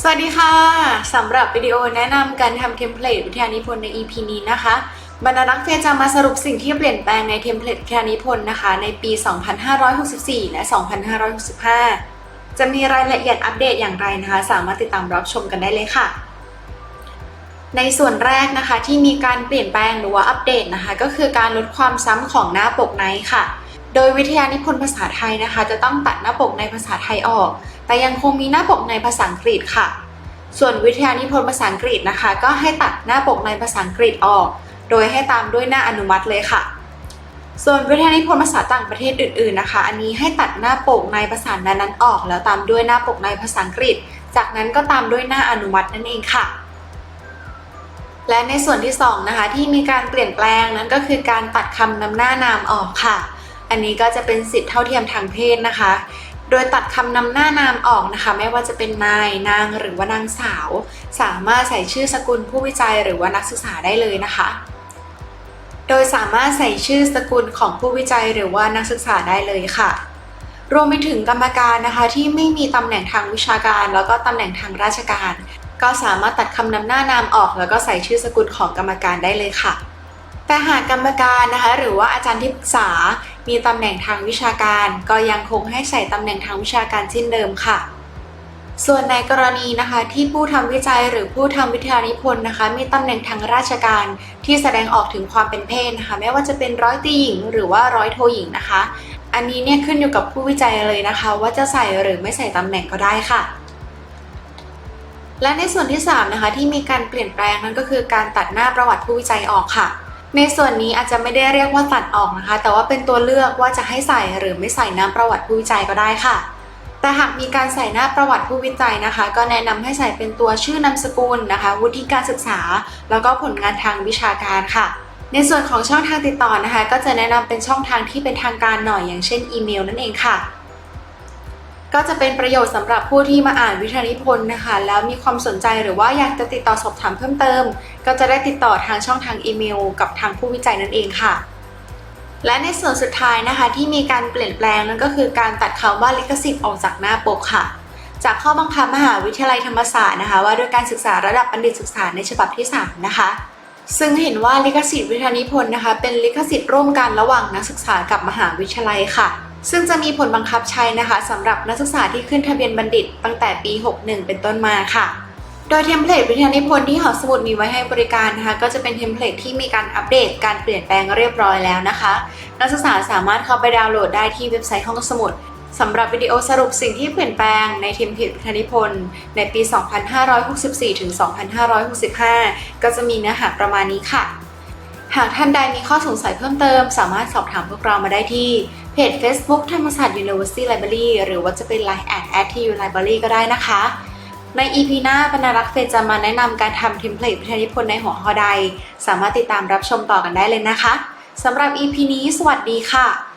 สวัสดีค่ะสำหรับวิดีโอแนะนำการทำเทมเพลตวิทยานิพนธ์ใน EP นี้นะคะบรรณารักษ์เฟจะมาสรุปสิ่งที่เปลี่ยนแปลงในเทมเพลตวิทยานิพนธ์นะคะ ในปี 2564 และ 2565 จะมีรายละเอียดอัปเดตอย่างไรนะคะ สามารถติดตามรับชมกันได้เลยค่ะ ในส่วนแรกนะคะที่มีการเปลี่ยนแปลงหรือว่าอัปเดตนะคะ ก็คือการลดความซ้ำของหน้าปกในค่ะ โดยวิทยานิพนธ์ภาษาไทยนะคะ จะต้องตัดหน้าปกในภาษาไทยออก แต่ยังคงมีหน้าปกในภาษาอังกฤษค่ะ ส่วนวิทยานิพนธ์ภาษาอังกฤษนะคะ ก็ให้ตัดหน้าปกในภาษาอังกฤษออก โดยให้ตามด้วยหน้าอนุมัติเลยค่ะ ส่วนวิทยานิพนธ์ภาษาต่างประเทศอื่น ๆนะคะ อันนี้ให้ตัดหน้าปกในภาษานั้นๆออก แล้วตามด้วยหน้าปกในภาษาอังกฤษ จากนั้นก็ตามด้วยหน้าอนุมัตินั่นเองค่ะและในส่วนที่สองนะคะที่มีการเปลี่ยนแปลงนั้นก็คือการตัดคำนำหน้านามออกค่ะ อันนี้ก็จะเป็นสิทธิเท่าเทียมทางเพศนะคะ โดยตัดคำนำหน้านามออกนะคะ ไม่ว่าจะเป็นนายนางหรือว่านางสาว สามารถใส่ชื่อสกุลผู้วิจัยหรือว่านักศึกษาได้เลยนะคะ โดยสามารถใส่ชื่อสกุลของผู้วิจัยหรือว่านักศึกษาได้เลยค่ะรวมไปถึงกรรมการนะคะที่ไม่มีตำแหน่งทางวิชาการ แล้วก็ตำแหน่งทางราชการ ก็สามารถตัดคำนำหน้านามออก แล้วก็ใส่ชื่อสกุลของกรรมการได้เลยค่ะ แต่หากกรรมการนะคะ หรือว่าอาจารย์ที่ปรึกษา มีตำแหน่งทางวิชาการ ก็ยังคงให้ใส่ตำแหน่งทางวิชาการเช่นเดิมค่ะ ส่วนในกรณีนะคะที่ผู้ทำวิจัยหรือผู้ทำวิทยานิพนธ์นะคะ มีตำแหน่งทางราชการที่แสดงออกถึงความเป็นเพศนะคะ ไม่ว่าจะเป็นร้อยตีหญิง หรือว่าร้อยโทหญิงนะคะ อันนี้เนี่ยขึ้นอยู่กับผู้วิจัยเลยนะคะ ว่าจะใส่หรือไม่ใส่ตำแหน่งก็ได้ค่ะและในส่วนที่3นะคะที่มีการเปลี่ยนแปลงนั่นก็คือการตัดหน้าประวัติผู้วิจัยออกค่ะ ในส่วนนี้อาจจะไม่ได้เรียกว่าตัดออกนะคะ แต่ว่าเป็นตัวเลือกว่าจะให้ใส่หรือไม่ใส่หน้าประวัติผู้วิจัยก็ได้ค่ะ แต่หากมีการใส่หน้าประวัติผู้วิจัยนะคะ ก็แนะนำให้ใส่เป็นตัวชื่อนามสกุลนะคะ วุฒิการศึกษา แล้วก็ผลงานทางวิชาการค่ะ ในส่วนของช่องทางติดต่อนะคะ ก็จะแนะนำเป็นช่องทางที่เป็นทางการหน่อยอย่างเช่นอีเมลนั่นเองค่ะ ก็จะเป็นประโยชน์สำหรับผู้ที่มาอ่านวิทยานิพนธ์นะคะ แล้วมีความสนใจหรือว่าอยากจะติดต่อสอบถามเพิ่มเติม ก็จะได้ติดต่อทางช่องทางอีเมล กับทางผู้วิจัยนั่นเองค่ะ และในส่วนสุดท้ายนะคะที่มีการเปลี่ยนแปลงนั่นก็คือการตัดคำว่าลิขสิทธิ์ออกจากหน้าปกค่ะ จากข้อบังคับมหาวิทยาลัยธรรมศาสตร์นะคะ ว่าด้วยการศึกษาระดับบัณฑิตศึกษาในฉบับที่ 3 นะคะซึ่งเห็นว่าลิขสิทธิ์วิทยานิพนธ์นะคะ เป็นลิขสิทธิ์ร่วมกันระหว่างนักศึกษากับมหาวิทยาลัยค่ะ ซึ่งจะมีผลบังคับใช้นะคะสำหรับนักศึกษาที่ขึ้นทะเบียนบัณฑิตตั้งแต่ปี 61 เป็นต้นมาค่ะ โดยเทมเพลตวิทยานิพนธ์ที่หอสมุดมีไว้ให้บริการนะคะ ก็จะเป็นเทมเพลตที่มีการอัปเดตการเปลี่ยนแปลงเรียบร้อยแล้วนะคะ นักศึกษาสามารถเข้าไปดาวน์โหลดได้ที่เว็บไซต์ห้องสมุดสำหรับวิดีโอสรุปสิ่งที่เปลี่ยนแปลงในเทมเพลตวิทยานิพนธ์ในปี 2564ถึง2565 ก็จะมีเนื้อหาประมาณนี้ค่ะ หากท่านใดมีข้อสงสัยเพิ่มเติม สามารถสอบถามพวกเรามาได้ที่ เพจ Facebook ธรรมศาสตร์ University Library หรือว่าจะเป็น Line at at tu library ก็ได้นะคะ ใน EP หน้าบรรณารักษ์เฟยจะมาแนะนำการทำเทมเพลตวิทยานิพนธ์ในหัวข้อใด สามารถติดตามรับชมต่อกันได้เลยนะคะสำหรับ EP นี้ สวัสดีค่ะ